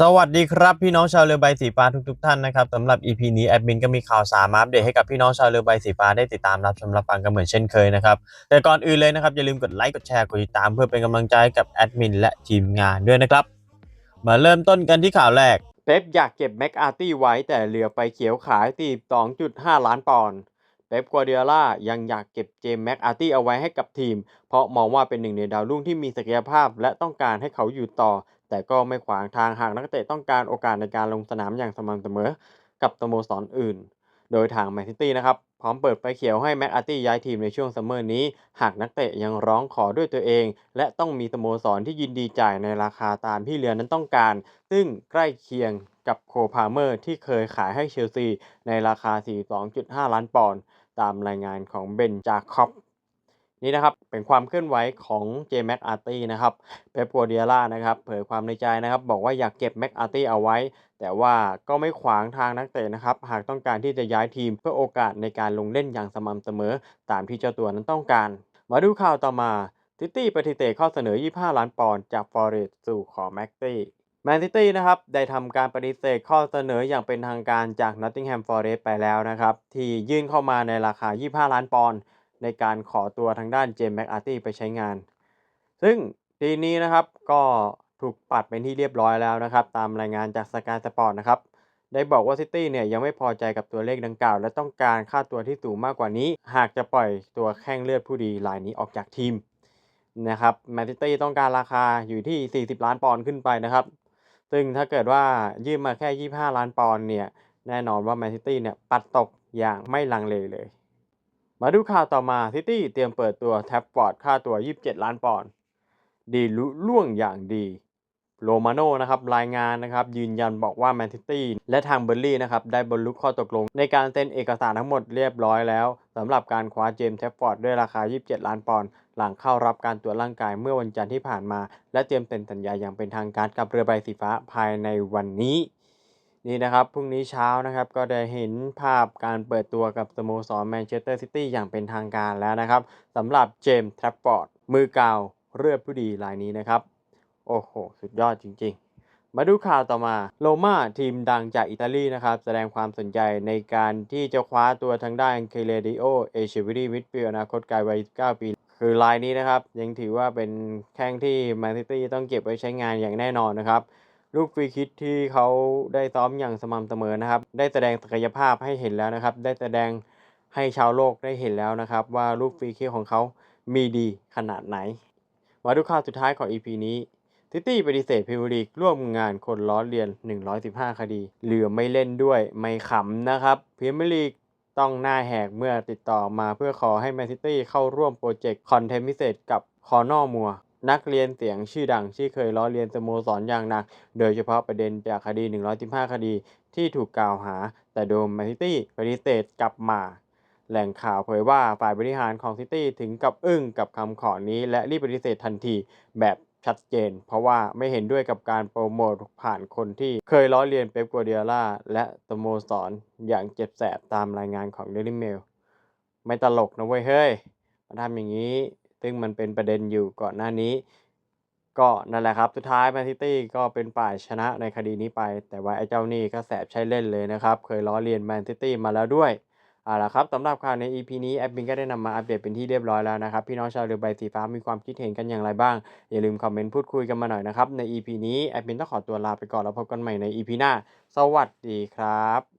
สวัสดีครับพี่น้องชาวเรือใบสีฟ้าทุกๆท่านนะครับสำหรับ EP นี้แอดมินก็มีข่าวสารมาอัปเดตให้กับพี่น้องชาวเรือใบสีฟ้าได้ติดตามรับชมรับฟังกันเหมือนเช่นเคยนะครับแต่ก่อนอื่นเลยนะครับอย่าลืมกดไลค์กดแชร์กดติดตามเพื่อเป็นกำลังใจกับแอดมินและทีมงานด้วยนะครับมาเริ่มต้นกันที่ข่าวแรกเป๊ปอยากเก็บแม็กอาร์ตี้ไว้แต่เรือไฟเขียวขายตี2.5 ล้านปอนด์เป๊ปกัวเดียล่ายังอยากเก็บเจมส์แม็กอาร์ตี้เอาไว้ให้กับทีม เพราะมองว่าเป็นหนึ่งในดาวรุ่งที่มีศักยภาพ และต้องการให้เขาอยู่ต่อ แต่ก็ไม่ขวางทางหากนักเตะต้องการโอกาสในการลงสนามอย่างสม่ำเสมอ กับสโมสรอื่น โดยทางแมนซิตี้นะครับ พร้อมเปิดไฟเขียวให้แม็กอาร์ตี้ย้ายทีมในช่วงซัมเมอร์นี้ หากนักเตะยังร้องขอด้วยตัวเอง และต้องมีสโมสรที่ยินดีจ่ายในราคาตามที่เรือนั้นต้องการ ซึ่งใกล้เคียงกับโคพาเมอร์ที่เคยขายให้เชลซีในราคา 42.5 ล้านปอนด์ตามรายงานของเบนจาคอบ นี่นะครับเป็นความเคลื่อนไหวของเจแม็กอาร์ตี้นะครับเปปกัวเดียล่านะครับเผยความในใจนะครับ บอกว่าอยากเก็บแม็กอาร์ตี้เอาไว้ แต่ว่าก็ไม่ขวางทางนักเตะนะครับ หากต้องการที่จะย้ายทีมเพื่อโอกาสในการลงเล่นอย่างสม่ำเสมอ ตามที่เจ้าตัวนั้นต้องการ มาดูข่าวต่อมาซิตี้ปฏิเสธข้อเสนอ 25 ล้านปอนด์จากฟอร์เรสสู่ขอแม็กตี้แมนซิตี้นะครับได้ทำการปฏิเสธข้อเสนออย่างเป็นทางการจากนอตติงแฮมฟอร์เรสต์ไปแล้วนะครับ ที่ยื่นเข้ามาในราคา 25 ล้านปอนด์ ในการขอตัวทางด้านเจมส์แม็กอาร์ตี้ไปใช้งาน ซึ่งทีนี้นะครับก็ถูกปัดเป็นที่เรียบร้อยแล้วนะครับ ตามรายงานจากสกายสปอร์ตนะครับ ได้บอกว่าซิตี้เนี่ยยังไม่พอใจกับตัวเลขดังกล่าว และต้องการค่าตัวที่สูงมากกว่านี้ หากจะปล่อยตัวแข้งเลือดผู้ดีรายนี้ออกจากทีมนะครับแมนซิตี้ต้องการราคาอยู่ที่ 40 ล้านปอนด์ขึ้นไปนะครับ ซึ่งถ้าเกิดว่ายื่นมาแค่ 25 ล้านปอนด์เนี่ยแน่นอนว่าแมนซิตี้เนี่ยปัดตกอย่างไม่ลังเลเลย มาดูข่าวต่อมาซิตี้เตรียมเปิดตัวแท็บฟอร์ดค่าตัว 27 ล้านปอนด์ดีลุล่วงอย่างดีโรมาโน่นะครับรายงานนะครับยืนยันบอกว่าแมนซิตี้และทางเบอร์ลี่นะครับได้บรรลุข้อตกลง ในการเซ็นเอกสารทั้งหมดเรียบร้อยแล้วสำหรับการคว้าเจมส์แท็บฟอร์ดด้วยราคา 27 ล้านปอนด์หลังเข้ารับการตรวจร่างกายเมื่อวันจันทร์ที่ผ่านมา และเตรียมเซ็นสัญญาอย่างเป็นทางการกับเรือใบสีฟ้าภายในวันนี้ นี่นะครับพรุ่งนี้เช้านะครับก็ได้เห็นภาพการเปิดตัวกับสโมสรแมนเชสเตอร์ซิตี้อย่างเป็นทางการแล้วนะครับสำหรับเจมส์แทรปฟอร์ดมือเก่าเรือผู้ดีรายนี้นะครับ โอ้โห สุดยอดจริง ๆ มาดูข่าวต่อมาโรม่าทีมดังจากอิตาลีนะครับ แสดงความสนใจในการที่จะคว้าตัวทางด้านเคเลดิโอเอเชวิดีมิดฟิลด์อนาคตไกลวัย19ปีคือรายนี้นะครับ ยังถือว่าเป็นแข้งที่แมนซิตี้ต้องเก็บไว้ใช้งานอย่างแน่นอนนะครับ ลูกฟรีคิกที่เขาได้ซ้อมอย่างสม่ำเสมอนะครับ ได้แสดงศักยภาพให้เห็นแล้วนะครับ ได้แสดงให้ชาวโลกได้เห็นแล้วนะครับ ว่าลูกฟรีคิกของเขามีดีขนาดไหน มาดูข่าวสุดท้ายของ EP นี้ซิตี้ปฏิเสธพรีเมียร์ลีกร่วมงานคนล้อเลียน 115 คดี เหลือไม่เล่นด้วยไม่ขำนะครับพรีเมียร์ลีกต้องหน้าแหกเมื่อติดต่อมาเพื่อขอให้แมนซิตี้เข้าร่วมโปรเจกต์คอนเทนต์พิเศษกับคอนอมัว นักเรียนเสียงชื่อดังที่เคยล้อเลียนสโมสรอย่างหนัก โดยเฉพาะประเด็นจากคดี 115 คดีที่ถูกกล่าวหา แต่โดมแมนซิตี้ปฏิเสธกลับมา แหล่งข่าวเผยว่าฝ่ายบริหารของซิตี้ถึงกับอึ้งกับคำขอนี้ และรีบปฏิเสธทันทีแบบชัดเจน เพราะว่าไม่เห็นด้วยกับการโปรโมทผ่านคนที่เคยล้อเลียนเป๊ปกัวเดียล่าและสโมสรอย่างเจ็บแสบตามรายงานของเดลิเมลไม่ตลกนะเว้ยเฮ้ยมาทำอย่างนี้ ซึ่งมันเป็นประเด็นอยู่ก่อนหน้านี้ ก็นั่นแหละครับ สุดท้ายแมนซิตี้ก็เป็นฝ่ายชนะในคดีนี้ไป แต่ว่าไอ้เจ้านี่ก็แสบใช้เล่นเลยนะครับ เคยล้อเลียนแมนซิตี้มาแล้วด้วยเอาละครับสำหรับข่าวใน EP นี้แอดมินก็ได้นำมาอัปเดตเป็นที่เรียบร้อยแล้วนะครับ พี่น้องชาวเรือใบสีฟ้ามีความคิดเห็นกันอย่างไรบ้าง อย่าลืมคอมเมนต์พูดคุยกันมาหน่อยนะครับ ใน EP นี้แอดมินต้องขอตัวลาไปก่อนแล้วพบกันใหม่ใน EP หน้า สวัสดีครับ